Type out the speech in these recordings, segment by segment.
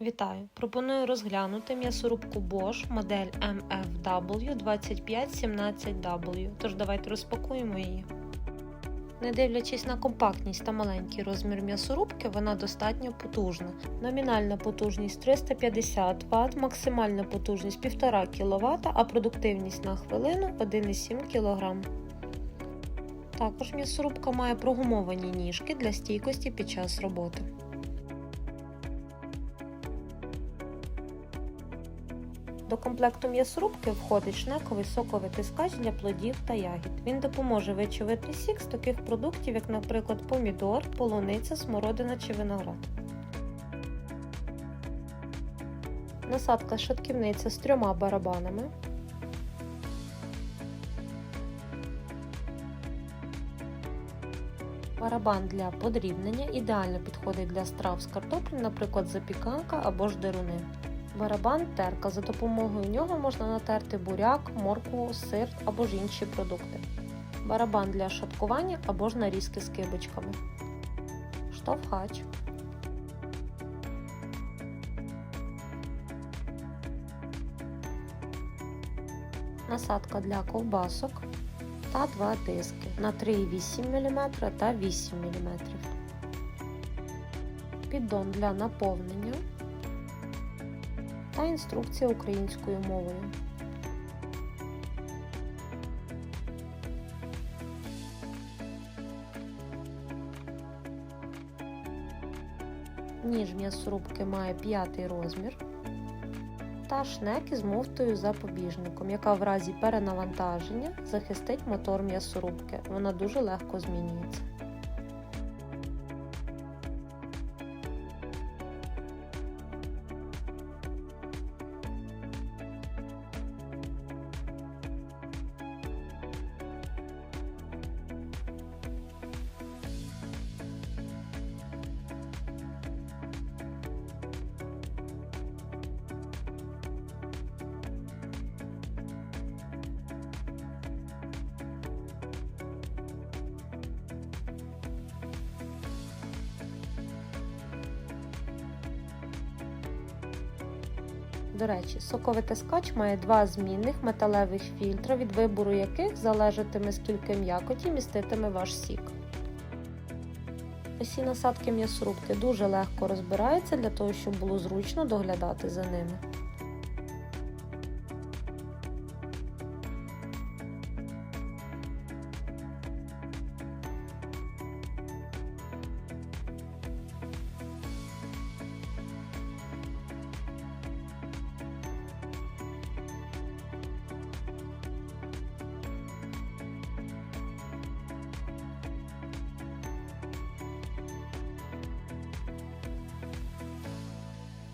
Вітаю! Пропоную розглянути м'ясорубку Bosch модель MFW 2517W. Тож давайте розпакуємо її. Не дивлячись на компактність та маленький розмір м'ясорубки, вона достатньо потужна. Номінальна потужність 350 Вт, максимальна потужність 1,5 кВт, а продуктивність на хвилину 1,7 кг. Також м'ясорубка має прогумовані ніжки для стійкості під час роботи. До комплекту м'ясорубки входить шнековий соковитискач для плодів та ягід. Він допоможе вичавити сік з таких продуктів, як, наприклад, помідор, полуниця, смородина чи виноград. Насадка шатківниця з трьома барабанами. Барабан для подрібнення ідеально підходить для страв з картоплі, наприклад, запіканка або ж деруни. Барабан терка. За допомогою нього можна натерти буряк, моркву, сир або ж інші продукти. Барабан для шаткування або ж нарізки з кибочками. Штовхач. Насадка для ковбасок та два диски на 3,8 мм та 8 мм. Піддон для наповнення та інструкція українською мовою. Ніж м'ясорубки має п'ятий розмір та шнек із муфтою запобіжником, яка в разі перенавантаження захистить мотор м'ясорубки. Вона дуже легко змінюється. До речі, соковитискач має два змінних металевих фільтра, від вибору яких залежатиме скільки м'якоті міститиме ваш сік. Усі насадки м'ясорубки дуже легко розбираються для того, щоб було зручно доглядати за ними.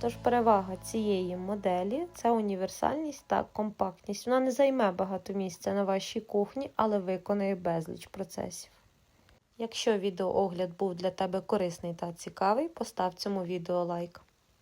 Тож перевага цієї моделі це універсальність та компактність. Вона не займе багато місця на вашій кухні, але виконує безліч процесів. Якщо відеоогляд був для тебе корисний та цікавий, постав цьому відео лайк.